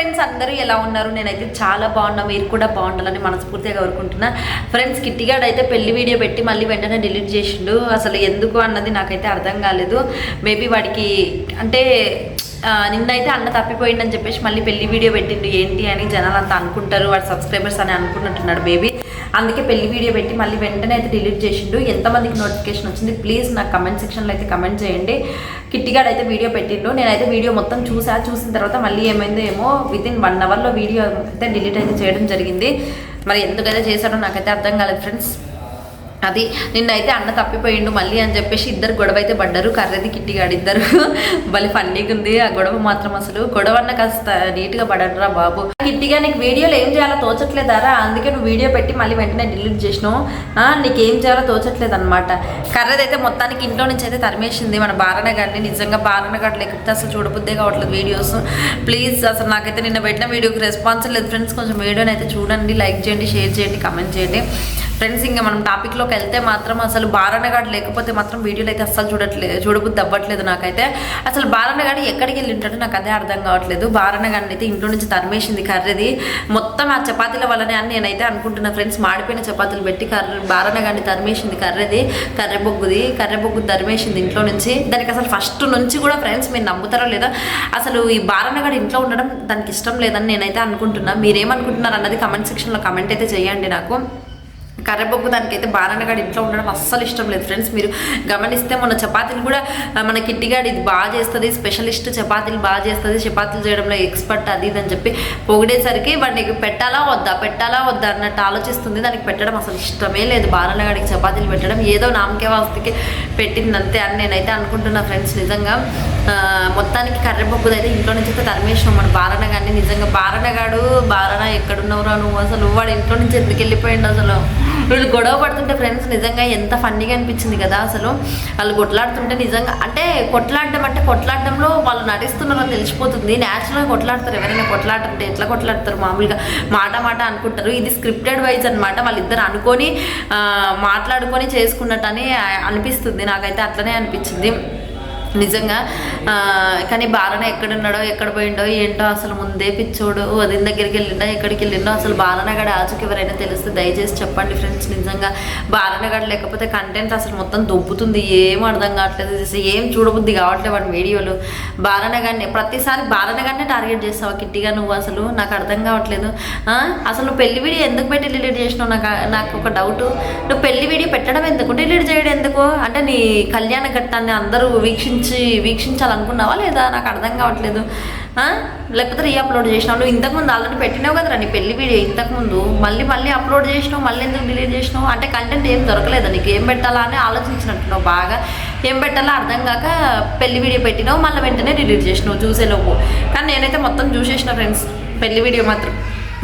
Friends అందరూ ఎలా ఉన్నారు? నేనైతే చాలా బాగున్నా. మీరు కూడా బాగుండాలని మనస్ఫూర్తిగా కోరుకుంటున్నా. ఫ్రెండ్స్ కిట్టిగాడు అయితే పెళ్ళి వీడియో పెట్టి మళ్ళీ వెంటనే డిలీట్ చేసిండు. అసలు ఎందుకు అన్నది నాకైతే అర్థం కాలేదు. మేబీ వాడికి అంటే నిన్నైతే అన్న తప్పిపోయిండని చెప్పేసి మళ్ళీ పెళ్ళి వీడియో పెట్టిండు. ఏంటి అని జనాలు అంతా అనుకుంటారు. వాడు సబ్స్క్రైబర్స్ అని అనుకుంటున్నాడు బేబీ అందుకే పెళ్ళి వీడియో పెట్టి మళ్ళీ వెంటనే అయితే డిలీట్ చేసిండు. ఎంతమందికి నోటిఫికేషన్ వచ్చింది? ప్లీజ్ నాకు కమెంట్ సెక్షన్లో అయితే కమెంట్ చేయండి. కిట్టిగాడు అయితే వీడియో పెట్టిండు. నేనైతే వీడియో మొత్తం చూసా. చూసిన తర్వాత మళ్ళీ ఏమైందో ఏమో విత్ ఇన్ వన్ అవర్లో వీడియో అయితే డిలీట్ అయితే చేయడం జరిగింది. మరి ఎందుకైతే చేశాడో నాకైతే అర్థం కాలేదు ఫ్రెండ్స్ అది నిన్నైతే అన్న తప్పిపోయిండు మళ్ళీ అని చెప్పేసి ఇద్దరు గొడవ అయితే పడ్డారు. కర్రది కిట్టిగాడు ఇద్దరు భలే ఫన్నీగా ఉంది ఆ గొడవ మాత్రం అసలు. గొడవ అన్న కాస్త నీట్గా పడరా బాబు. కిట్టిగా నీకు వీడియోలో ఏం చేయాలో తోచట్లేదారా? అందుకే నువ్వు వీడియో పెట్టి మళ్ళీ వెంటనే డిలీట్ చేసినావు. నీకు ఏం చేయాలో తోచట్లేదు అనమాట కర్రది అయితే మొత్తానికి ఇంట్లో నుంచి అయితే తరిమేసింది మన బారణ గారిని. నిజంగా బారణ గారు లేకపోతే అసలు చూడబుద్దే కావట్లేదు వీడియోస్. ప్లీజ్ అసలు నాకైతే నిన్న పెట్టిన వీడియోకి రెస్పాన్స్ లేదు. ఫ్రెండ్స్ కొంచెం వీడియోని అయితే చూడండి లైక్ చేయండి షేర్ చేయండి కమెంట్ చేయండి. ఫ్రెండ్స్ ఇంకా మనం టాపిక్లోకి వెళ్తే మాత్రం అసలు బారణగాడు లేకపోతే మాత్రం వీడియోలు అయితే అస్సలు చూడట్లేదు చూడబుద్ది అవ్వట్లేదు నాకైతే. అసలు బారణగాడు ఎక్కడికి వెళ్ళి ఉంటాడో నాకు అదే అర్థం కావట్లేదు. బారణగాడిని అయితే ఇంట్లో నుంచి తరిమేసింది కర్రీది. మొత్తం ఆ చపాతీల వల్లనే అని నేనైతే అనుకుంటున్నా ఫ్రెండ్స్ మాడిపోయిన చపాతీలు పెట్టి కర్ర బారణగాడిని తరిమేసింది కర్రది కర్రె బొగ్గుది కర్రె బొగ్గు తరిమేసింది ఇంట్లో నుంచి. దానికి అసలు ఫస్ట్ నుంచి కూడా ఫ్రెండ్స్ మీరు నమ్ముతారో లేదా? అసలు ఈ బారణగాడు ఇంట్లో ఉండడం దానికి ఇష్టం లేదని నేనైతే అనుకుంటున్నా. మీరేమనుకుంటున్నారు అన్నది కమెంట్ సెక్షన్లో కమెంట్ అయితే చేయండి నాకు. కర్రబొగ్గు దానికైతే బారణగాడు ఇంట్లో ఉండడం అస్సలు ఇష్టం లేదు. ఫ్రెండ్స్ మీరు గమనిస్తే మన చపాతీలు కూడా మన కిట్టిగాడు ఇది బాగా చేస్తుంది స్పెషలిస్ట్ చపాతీలు బాగా చేస్తుంది చపాతీలు చేయడంలో ఎక్స్పర్ట్ అది ఇది అని చెప్పి పొగిడేసరికి వాడికి పెట్టాలా వద్దా పెట్టాలా వద్దా అన్నట్టు ఆలోచిస్తుంది. దానికి పెట్టడం అసలు ఇష్టమే లేదు. బారణగాడికి చపాతీలు పెట్టడం ఏదో నామకే వాస్తుకి పెట్టింది అంతే అని నేనైతే అనుకుంటున్నా ఫ్రెండ్స్ నిజంగా. మొత్తానికి కర్రెబొగ్గుది అయితే ఇంట్లో నుంచి అయితే తరిమేసినాం మన బారణగాడిని నిజంగా బారణగాడు బారణ ఎక్కడున్నవరా నువ్వు? అసలు వాడు ఇంట్లో నుంచి ఎందుకు వెళ్ళిపోయిండు అసలు? వీళ్ళు గొడవ పడుతుంటే ఫ్రెండ్స్ నిజంగా ఎంత ఫన్నీగా అనిపించింది కదా అసలు. వాళ్ళు కొట్లాడుతుంటే నిజంగా అంటే కొట్లాడడం అంటే కొట్లాడడంలో వాళ్ళు నటిస్తున్నారో తెలిసిపోతుంది. న్యాచురల్గా కొట్లాడతారు. ఎవరైనా కొట్లాడుతుంటే ఎట్లా కొట్లాడతారు? మామూలుగా మాట మాట అనుకుంటారు. ఇది స్క్రిప్టెడ్ వైజ్ అనమాట వాళ్ళిద్దరు అనుకొని మాట్లాడుకొని చేసుకున్నట్టు అని అనిపిస్తుంది. నాకైతే అట్లనే అనిపించింది. నిజంగా కానీ బాలన ఎక్కడున్నాడో ఎక్కడ పోయిండో ఏంటో అసలు ముందే పిచ్చోడు వదిన దగ్గరికి వెళ్ళిండో ఎక్కడికి వెళ్ళిండో అసలు బాలనగడ ఆచుకి ఎవరైనా తెలిస్తే దయచేసి చెప్పండి ఫ్రెండ్స్ నిజంగా బాలనగడ లేకపోతే కంటెంట్ అసలు మొత్తం దొబ్బుతుంది ఏం అర్థం కావట్లేదు. ఏం చూడబుద్ధి కావట్లేదు వాడి వీడియోలు. బాలనగడ్ని ప్రతిసారి బాలనగడ్నే టార్గెట్ చేస్తావు కిట్టిగా నువ్వు అసలు? నాకు అర్థం కావట్లేదు. అసలు నువ్వు పెళ్ళి వీడియో ఎందుకు పెట్టి డిలీట్ చేసినావు? నాకు నాకు ఒక డౌట్ నువ్వు పెళ్ళి వీడియో పెట్టడం ఎందుకు? డిలీట్ చేయడం ఎందుకు? అంటే నీ కళ్యాణ ఘట్టాన్ని అందరూ వీక్షించి వీక్షించాలనుకున్నావా లేదా? నాకు అర్థం కావట్లేదు. లేకపోతే రీ అప్లోడ్ చేసినావు. నువ్వు ఇంతకుముందు ఆల్రెడీ పెట్టినావు కదరా నీ పెళ్ళి వీడియో ఇంతకుముందు మళ్ళీ మళ్ళీ అప్లోడ్ చేసినావు మళ్ళీ ఎందుకు డిలీట్ చేసినావు? అంటే కంటెంట్ ఏం దొరకలేదా నీకు? ఏం పెట్టాలా అని ఆలోచించినట్టున్నావు బాగా. ఏం పెట్టాలో అర్థం కాక పెళ్ళి వీడియో పెట్టినావు మళ్ళీ వెంటనే డిలీట్ చేసినావు చూసేలోపు. కానీ నేనైతే మొత్తం చూసేసిన ఫ్రెండ్స్ పెళ్ళి వీడియో మాత్రం.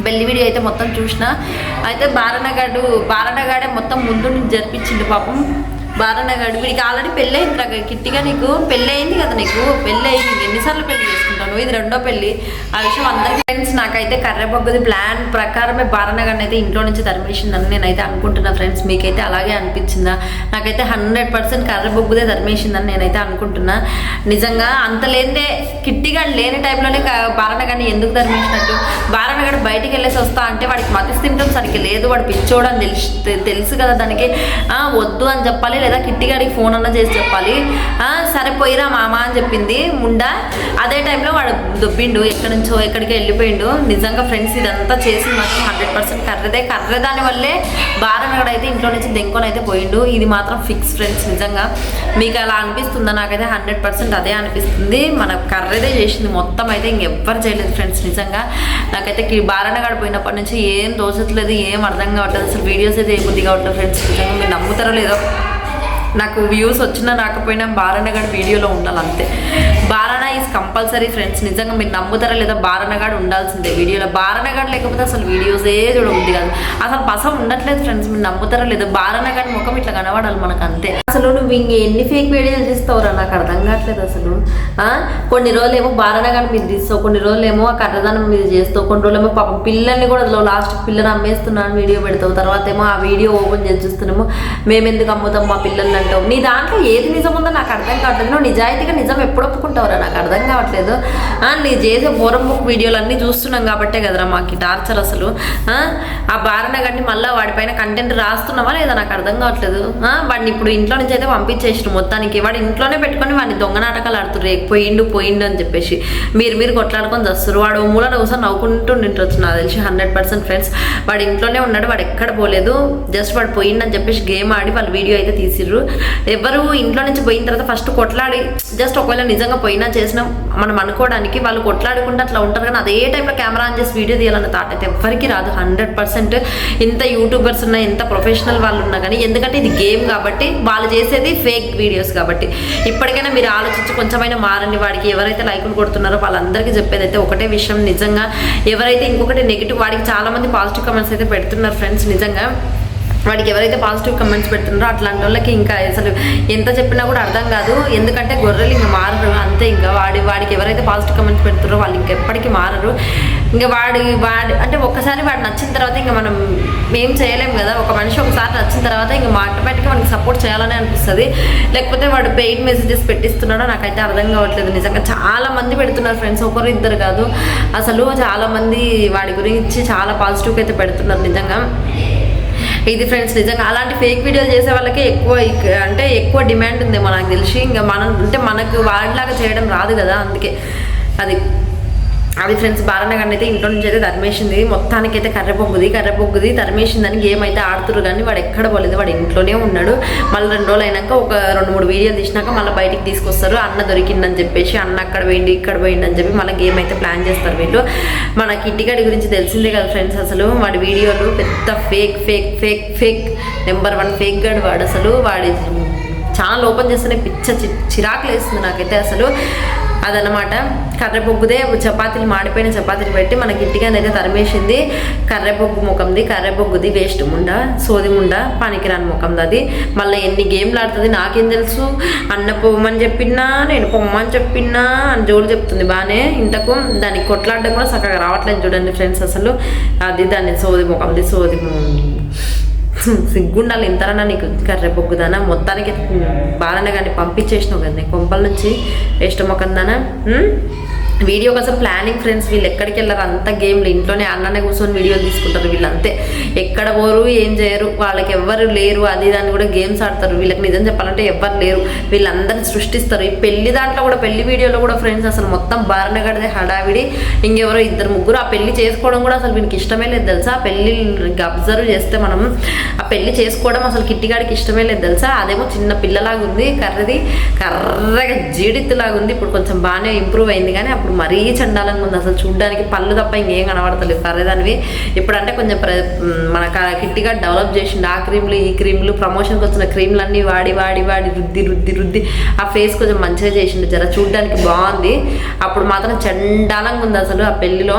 పెళ్ళి వీడియో అయితే మొత్తం చూసిన. అయితే బారణగాడు బారణగాడే మొత్తం ముందు నుంచి జరిపించిండు పాపం. బారణగాడు వీడికి ఆల్రెడీ పెళ్ళి అయింది రా కిట్టిగా నీకు పెళ్ళి అయింది కదా నీకు పెళ్ళి అయింది ఎన్నిసార్లు పెళ్ళి చేసుకుంటాను ఇది రెండో పెళ్ళి. ఆ విషయం అందరికీ ఫ్రెండ్స్ నాకైతే కర్రబొగ్గది ప్లాన్ ప్రకారమే బారణగాడిని అయితే ఇంట్లో నుంచి ధర్మేసిందని నేనైతే అనుకుంటున్నా ఫ్రెండ్స్ మీకైతే అలాగే అనిపించిందా? నాకైతే హండ్రెడ్ పర్సెంట్ కర్రబొగ్గుదే ధర్మేసిందని నేనైతే అనుకుంటున్నా. నిజంగా అంత లేనిదే కిట్టిగా లేని టైంలోనే బారణగాడిని ఎందుకు ధర్మేసినట్టు బారణగాడు బయటికి వెళ్ళేసి వస్తా అంటే వాడికి మతి సింటమ్ సరిగ్గా లేదు. వాడు పిచ్చోడని అని తెలుసు తెలుసు కదా దానికి. వద్దు అని చెప్పాలి లేదా కిట్టిగాడికి ఫోన్ అన్న చేసి చెప్పాలి. సరిపోయిరా సరే పోయిరా మామ అని చెప్పింది. ముండా అదే టైంలో వాడు దొబ్బిండు ఎక్కడి నుంచో ఎక్కడికి వెళ్ళిపోయిండు. నిజంగా ఫ్రెండ్స్ ఇదంతా చేసి మాత్రం హండ్రెడ్ పర్సెంట్ కర్రదే. కర్ర దాని వల్లే బారణగాడు అయితే ఇంట్లో నుంచి దెంకొని అయితే పోయిండు. ఇది మాత్రం ఫిక్స్ ఫ్రెండ్స్ నిజంగా. మీకు అలా అనిపిస్తుందా? నాకైతే హండ్రెడ్ పర్సెంట్ అదే అనిపిస్తుంది. మన కర్రదే చేసింది. మొత్తం అయితే ఇంకెవ్వరు చేయలేదు ఫ్రెండ్స్ నిజంగా. నాకైతే కి- గడిపోయినప్పటి పోయినప్పటి నుంచి ఏం దోచట్లేదు ఏం అర్థం కావట్లేదు. అసలు వీడియోస్ అయితే ఏ బుద్ధి కావట్లేదు ఫ్రెండ్స్. నిజంగా మీరు నమ్ముతారో లేదో నాకు వ్యూస్ వచ్చినా రాకపోయినా బారణగాడు వీడియోలో ఉండాలి అంతే. బారణ ఈజ్ కంపల్సరీ ఫ్రెండ్స్ నిజంగా మీరు నమ్ముతారా లేదా బారణగాడు ఉండాల్సిందే వీడియోలో. బారణగాడు లేకపోతే అసలు వీడియోసే చూడబుద్ది కాదు. అసలు పస ఉండట్లేదు ఫ్రెండ్స్ మీరు నమ్ముతారా లేదా? బారణగాడి ముఖం ఇట్లా కనబడాలి మనకు అంతే అసలు నువ్వు ఇంక ఎన్ని ఫేక్ వీడియోలు తీస్తావురా? నాకు అర్థం కావట్లేదు అసలు. కొన్ని రోజులు ఏమో బారణగాని మీద తీస్తావు. కొన్ని రోజులు ఏమో ఆ కర్రదానం మీద చేస్తావు. కొన్ని రోజులు ఏమో పాపం పిల్లల్ని కూడా లాస్ట్ పిల్లని అమ్మేస్తున్నాను వీడియో పెడతావు. తర్వాత ఏమో ఆ వీడియో ఓపెన్ చేసి చూస్తున్నాము. మేము ఎందుకు అమ్ముతాం మా పిల్లల్ని అంటావు? నీ దాంట్లో ఏది నిజం ఉందో నాకు అర్థం కావట్లేదు. నువ్వు నిజాయితీగా నిజం ఎప్పుడు ఒప్పుకుంటావురా? నాకు అర్థం కావట్లేదు. నీ చేసే బోరం బుక్ వీడియోలు అన్నీ చూస్తున్నాం కాబట్టే కదరా మాకు టార్చర్ అసలు. ఆ? ఆ బారణ గట్టి మళ్ళీ వాడిపైన కంటెంట్ రాస్తున్నావా లేదా నాకు అర్థం కావట్లేదు. వాడిని ఇప్పుడు ఇంట్లో నుంచి అయితే పంపించేసిన మొత్తానికి. వాడు ఇంట్లోనే పెట్టుకొని వాడిని దొంగ నాటకాలు ఆడుతుర్రు. పోయిండు పోయిండు అని చెప్పేసి. మీరు మీరు కొట్లాడుకొని వస్తారు వాడు మూల ఒకసారి నవ్వుకుంటూ నింటొచ్చు నాకు తెలిసి హండ్రెడ్ పర్సెంట్ ఫ్రెండ్స్. వాడు ఇంట్లోనే ఉన్నాడు వాడు ఎక్కడ పోలేదు. జస్ట్ వాడు పోయిండని చెప్పేసి గేమ్ ఆడి వాళ్ళు వీడియో అయితే తీసిర్రు. ఎవరు ఇంట్లో నుంచి పోయిన తర్వాత ఫస్ట్ కొట్లాడి జస్ట్ ఒకవేళ నిజంగా పోయినా చేసినా మనం అనుకోవడానికి వాళ్ళు కొట్లాడుకుంటే అట్లా ఉంటారు. కానీ అదే టైంలో కెమెరా ఆన్ చేసి వీడియో తీయాలన్న థాట్ అయితే ఎవరికి రాదు. హండ్రెడ్ పర్సెంట్ ఇంత యూట్యూబర్స్ ఉన్నా ఎంత ప్రొఫెషనల్ వాళ్ళు ఉన్నా కానీ ఎందుకంటే ఇది గేమ్ కాబట్టి వాళ్ళు చేసేది ఫేక్ వీడియోస్ కాబట్టి. ఇప్పటికైనా మీరు ఆలోచించి కొంచెమైనా మారండి వాడికి. ఎవరైతే లైకులు కొడుతున్నారో వాళ్ళందరికీ చెప్పేది అయితే ఒకటే విషయం నిజంగా. ఎవరైతే ఇంకొకటి నెగిటివ్ వాడికి చాలా మంది పాజిటివ్ కమెంట్స్ అయితే పెడుతున్నారు ఫ్రెండ్స్ నిజంగా. వాడికి ఎవరైతే పాజిటివ్ కమెంట్స్ పెడుతున్నారో అట్లాంటి వాళ్ళకి ఇంకా అసలు ఎంత చెప్పినా కూడా అర్థం కాదు. ఎందుకంటే గొర్రెలు ఇంకా మారరు. అంతే ఇంకా వాడి వాడికి ఎవరైతే పాజిటివ్ కమెంట్స్ పెడుతున్నారో వాళ్ళు ఇంకెప్పటికీ మారరు. ఇంకా వాడి వాడి అంటే ఒక్కసారి వాడు నచ్చిన తర్వాత ఇంకా మనం ఏం చేయలేం కదా. ఒక మనిషి ఒకసారి నచ్చిన తర్వాత ఇంకా ఆటోమేటిక్గా మనకి సపోర్ట్ చేయాలని అనిపిస్తుంది. లేకపోతే వాడు పెయిడ్ మెసేజెస్ పెట్టిస్తున్నాడో నాకైతే అర్థం కావట్లేదు. నిజంగా చాలా మంది పెడుతున్నారు ఫ్రెండ్స్ ఒకరు ఇద్దరు కాదు. అసలు చాలామంది వాడి గురించి చాలా పాజిటివ్గా అయితే పెడుతున్నారు నిజంగా. ఇది ఫ్రెండ్స్ నిజంగా అలాంటి ఫేక్ వీడియోలు చేసే వాళ్ళకి ఎక్కువ అంటే ఎక్కువ డిమాండ్ ఉందేమో నాకు తెలిసి. ఇంకా మనం అంటే మనకు వాడిలాగా చేయడం రాదు కదా అందుకే. అది అది ఫ్రెండ్స్ బాలనగర్ అయితే ఇంట్లో నుంచి అయితే తరిమేసింది. మొత్తానికి అయితే కర్రెపొగ్గుది కర్రెపొగ్గుది తరిమేసిందని గేమ్ అయితే ఆడుతురు కానీ వాడు ఎక్కడ పోలేదు వాడు ఇంట్లోనే ఉన్నాడు. మళ్ళీ రెండు రోజులు అయినాక ఒక రెండు మూడు వీడియోలు తీసినాక మళ్ళీ బయటికి తీసుకొస్తారు. అన్న దొరికిందని చెప్పేసి అన్న అక్కడ పోయింది ఇక్కడ పోయింది అని చెప్పి మళ్ళీ గేమ్ అయితే ప్లాన్ చేస్తారు వీళ్ళు. మన కిట్టిగాడి గురించి తెలిసిందే కదా ఫ్రెండ్స్ అసలు. వాడి వీడియోలు పెద్ద fake fake fake fake number one fake గాడు వాడు అసలు. వాడి ఛానల్ ఓపెన్ చేస్తేనే పిచ్చ చి- చిరాకులు వేస్తుంది నాకైతే అసలు. అదనమాట కర్రెబొగ్గుదే చపాతీలు మాడిపోయిన చపాతీలు పెట్టి మనకి ఇంటిగా అయితే తరిమేసింది. కర్రెబొగ్గు ముఖంది కర్రెబొగ్గుది వేస్ట్ ముండ సోది ముండ పనికిరాని ముఖంది అది. మళ్ళీ ఎన్ని గేమ్లు ఆడుతుంది నాకేం తెలుసు. అన్న పొమ్మని చెప్పినా నేను పొమ్మని చెప్పినా అని జోడు చెప్తుంది బాగానే ఇంతకు దానికి కొట్లాడడం కూడా చక్కగా రావట్లేదు చూడండి ఫ్రెండ్స్ అసలు. అది దాన్ని సోది ముఖంది సోది సిగ్గుండాలి ఇంతరన్నా నీకు కర్రె బొగ్గుదానా మొత్తానికి బాగానే కానీ పంపించేసినావు కదా కొంపల నుంచి వేస్ట్ మొక్కందానా వీడియో కోసం ప్లానింగ్ ఫ్రెండ్స్ వీళ్ళు ఎక్కడికి వెళ్ళరు. అంత గేమ్లు ఇంట్లోనే అన్ననే కూర్చొని వీడియోలు తీసుకుంటారు వీళ్ళంతే ఎక్కడ పోరు ఏం చేయరు. వాళ్ళకి ఎవ్వరు లేరు. అది దాన్ని కూడా గేమ్స్ ఆడతారు. వీళ్ళకి నిజం చెప్పాలంటే ఎవ్వరు లేరు. వీళ్ళందరిని సృష్టిస్తారు. ఈ పెళ్ళి దాంట్లో కూడా పెళ్ళి వీడియోలో కూడా ఫ్రెండ్స్ అసలు మొత్తం బారినగడదే హడావిడి. ఇంకెవరో ఇద్దరు ముగ్గురు ఆ పెళ్ళి చేసుకోవడం కూడా అసలు వీనికి ఇష్టమే లేదు తెలుసా? ఆ పెళ్ళి అబ్జర్వ్ చేస్తే మనం ఆ పెళ్ళి చేసుకోవడం అసలు కిట్టిగాడికి ఇష్టమే లేదు తెలుసా? అదేమో చిన్న పిల్లలాగా ఉంది కర్రది కర్రగా జీడిత్తులాగా ఉంది ఇప్పుడు కొంచెం బాగానే ఇంప్రూవ్ అయింది. కానీ అప్పుడు మరీ చండాలంగా ఉంది. అసలు చూడడానికి పళ్ళు తప్ప ఇంకేం కనబడతలేదు. కర్రదానివి ఇప్పుడంటే కొంచెం ప్ర మన కిట్టిగా డెవలప్ చేసిండు. ఆ క్రీమ్లు ఈ క్రీమ్లు ప్రమోషన్కి వచ్చిన క్రీమ్లు అన్నీ వాడి వాడి వాడి రుద్ది రుద్ది రుద్ది ఆ ఫేస్ కొంచెం మంచిగా చేసిండు. జర చూడడానికి బాగుంది. అప్పుడు మాత్రం చండాలంగా ఉంది అసలు ఆ పెళ్ళిలో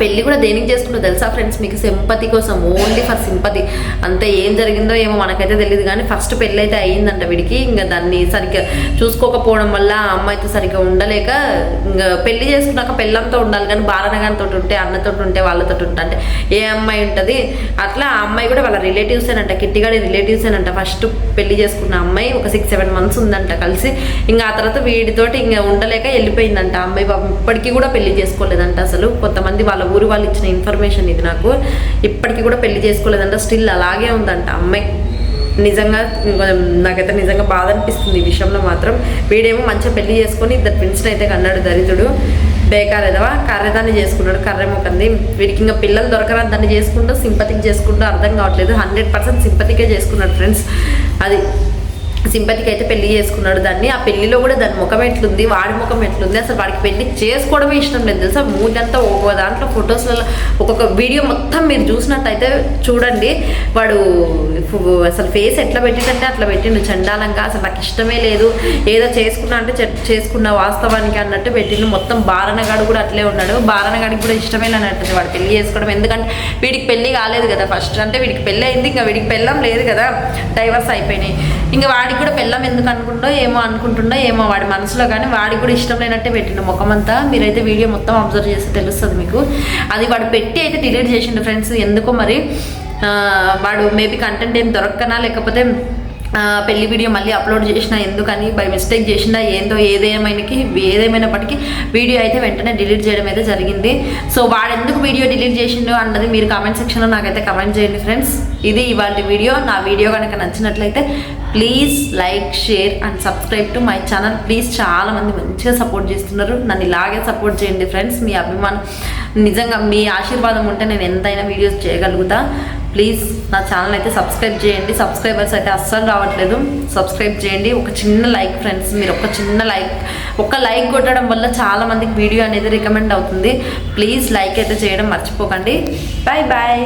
పెళ్ళి కూడా దేనికి చేసుకుంటో తెలుసా ఫ్రెండ్స్ మీకు సింపతి కోసం ఓన్లీ ఫర్ సింపతి అంతే ఏం జరిగిందో ఏమో మనకైతే తెలియదు కానీ ఫస్ట్ పెళ్ళి అయితే అయ్యిందంట వీడికి. ఇంకా దాన్ని సరిగ్గా చూసుకోకపోవడం వల్ల ఆ అమ్మాయితో సరిగ్గా ఉండలేక ఇంకా పెళ్ళి చేసుకున్నాక పెళ్ళంతో ఉండాలి కానీ బాలనగానితో ఉంటే అన్నతో ఉంటే వాళ్ళతో ఉంటే అంటే ఏ అమ్మాయి ఉంటుంది? అట్లా ఆ అమ్మాయి కూడా వాళ్ళ రిలేటివ్స్ రిలేటివ్సేనంట కిట్టిగాడి రిలేటివ్సేనంట ఫస్ట్ పెళ్ళి చేసుకున్న అమ్మాయి ఒక సిక్స్ సెవెన్ మంత్స్ ఉందంట కలిసి. ఇంకా ఆ తర్వాత వీడితోటి ఇంకా ఉండలేక వెళ్ళిపోయిందంట. ఆ అమ్మాయి పాపం ఇప్పటికీ కూడా పెళ్ళి చేసుకోలేదంట అసలు. కొంతమంది వాళ్ళ ఊరు వాళ్ళు ఇచ్చిన ఇన్ఫర్మేషన్ ఇది నాకు. ఇప్పటికీ కూడా పెళ్ళి చేసుకోలేదంట. స్టిల్ అలాగే ఉందంట అమ్మాయి నిజంగా నాకైతే నిజంగా బాధ అనిపిస్తుంది ఈ విషయంలో మాత్రం. వీడేమో మంచిగా పెళ్ళి చేసుకొని ఇద్దరు ఫ్రెండ్స్ని అయితే కన్నాడు దరిద్రుడు. బేకార్ కర్రదాన్ని చేసుకున్నాడు కర్రె వీడికి ఇంకా పిల్లలు దొరకరా? దాన్ని చేసుకుంటూ సింపతికి చేసుకుంటూ అర్థం కావట్లేదు. హండ్రెడ్ పర్సెంట్ సింపతికే చేసుకున్నాడు ఫ్రెండ్స్ అది సింపతికి అయితే పెళ్ళి చేసుకున్నాడు దాన్ని. ఆ పెళ్ళిలో కూడా దాని ముఖం ఎట్లుంది వాడి ముఖం ఎట్లుంది అసలు వాడికి పెళ్ళి చేసుకోవడమే ఇష్టం లేదు తెలుసా? మూడంతా అంతా ఒక్కొక్క దాంట్లో ఫొటోస్లలో ఒక్కొక్క వీడియో మొత్తం మీరు చూసినట్టయితే చూడండి. వాడు అసలు ఫేస్ ఎట్లా పెట్టిండంటే అట్లా పెట్టిండు. చండాలంగా అసలు నాకు ఇష్టమే లేదు. ఏదో చేసుకున్నా అంటే చేసుకున్న వాస్తవానికి అన్నట్టు పెట్టిండు. మొత్తం బారణగాడు కూడా అట్లే ఉన్నాడు. బారణగాడికి కూడా ఇష్టమే అన్నట్టు వాడు పెళ్ళి చేసుకోవడం. ఎందుకంటే వీడికి పెళ్ళి కాలేదు కదా ఫస్ట్ అంటే వీడికి పెళ్ళి అయింది ఇంకా వీడికి పెళ్ళం లేదు కదా. డైవర్స్ అయిపోయినాయి. ఇంకా వాడికి కూడా పెళ్ళం ఎందుకు అనుకుంటో ఏమో అనుకుంటుండో ఏమో వాడి మనసులో కానీ వాడికి కూడా ఇష్టం లేనట్టే పెట్టిండు ముఖం అంతా మీరైతే వీడియో మొత్తం అబ్జర్వ్ చేస్తే తెలుస్తుంది మీకు. అది వాడు పెట్టి అయితే డిలీట్ చేసిండు ఫ్రెండ్స్ ఎందుకో మరి వాడు మేబీ కంటెంట్ ఏం దొరకనా లేకపోతే పెళ్ళి వీడియో మళ్ళీ అప్లోడ్ చేసిన ఎందుకని బై మిస్టేక్ చేసినా ఏందో ఏదేమైనకి ఏదేమైనప్పటికీ వీడియో అయితే వెంటనే డిలీట్ చేయడం అయితే జరిగింది. సో వాడు ఎందుకు వీడియో డిలీట్ చేసిండు అన్నది మీరు కామెంట్ సెక్షన్లో నాకైతే కమెంట్ చేయండి ఫ్రెండ్స్. ఇది ఇవాళ వీడియో. నా వీడియో కనుక నచ్చినట్లయితే please like share and subscribe to my channel please చాలామంది మంచిగా సపోర్ట్ చేస్తున్నారు. నన్ను ఇలాగే సపోర్ట్ చేయండి ఫ్రెండ్స్ మీ అభిమానం నిజంగా మీ ఆశీర్వాదం ఉంటే నేను ఎంతైనా వీడియోస్ చేయగలుగుతా. ప్లీజ్ నా ఛానల్ అయితే సబ్స్క్రైబ్ చేయండి. సబ్స్క్రైబర్స్ అయితే అస్సలు రావట్లేదు. సబ్స్క్రైబ్ చేయండి. ఒక చిన్న లైక్ ఫ్రెండ్స్ మీరు ఒక చిన్న లైక్ ఒక లైక్ కొట్టడం వల్ల చాలామందికి వీడియో అనేది రికమెండ్ అవుతుంది. ప్లీజ్ లైక్ అయితే చేయడం మర్చిపోకండి. Bye bye